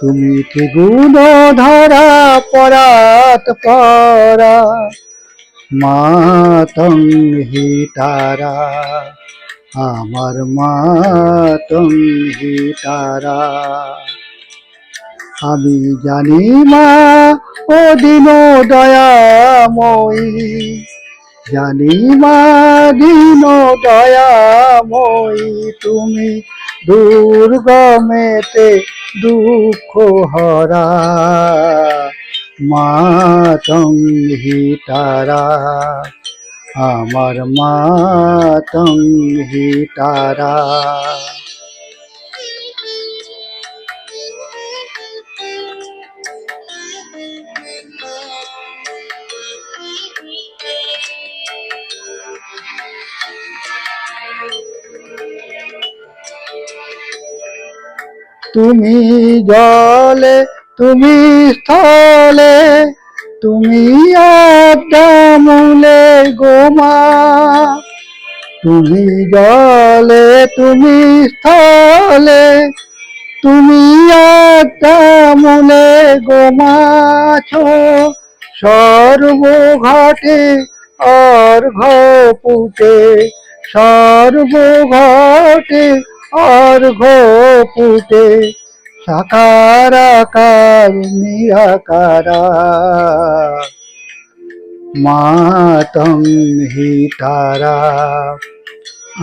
তুমি কি গুণ ধারা পরাত পরা? মাতং হি তারা, আমার মাতং হি তারা। আমি জানি মা ও দিন দয়াময়ী। জানি মা দিন দয়াময়ী তুমি দুর্গমেতে দুঃখ হরা মাতং তারা। আমার মাতং তারা। তুমি জলে, তুমি স্থলে, তুমি আড্ডামূলে গোমা। তুমি জলে, তুমি স্থলে, তুমি আড্ডামূলে গোমাছ। সর্বঘাটে অর্ঘ পুটে সর্বঘাটে অর্ঘ পুটে সাকারাকার নিরাকারা। মাতং হি তারা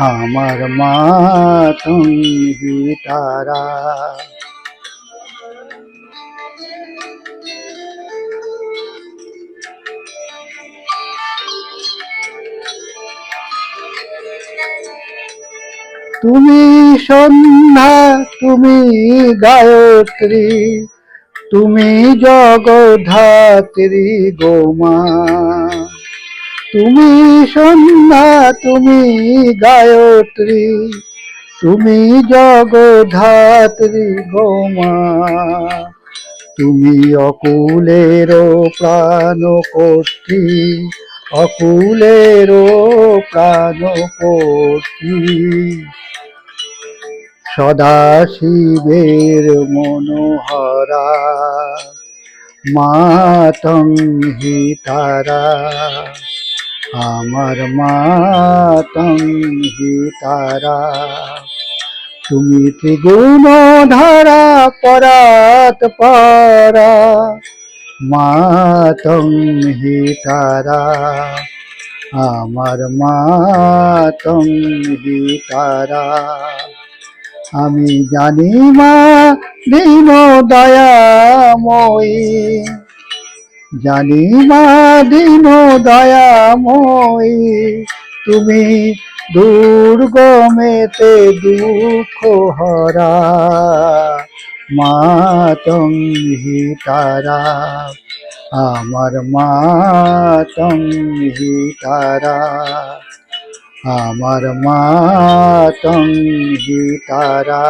আমার মাতং হি তারা তুমি সন্ধ্যা, তুমি গায়ত্রী, তুমি জগধাত্রী গোমা। তুমি সন্ধ্যা, তুমি গায়ত্রী, তুমি জগধাত্রী গোমা। তুমি অকুলের প্রাণ কষ্টি অকুলের সদা শিবের মনোহরা, মাতং হি তারা আমার মাতং হি তারা তুমি ত্রিগুণ ধারা পরাত পারা। মাতং হি তারা আমার মাতং হি তারা আমি জানি মা, দিন দয়াময়ী। জানি মা, দিন দয়াময়ী। তুমি দুর্গমেতে দুঃখ হরা। মাতং হি তারা আমার মাতং হি তারা আমার মাতং হি তারা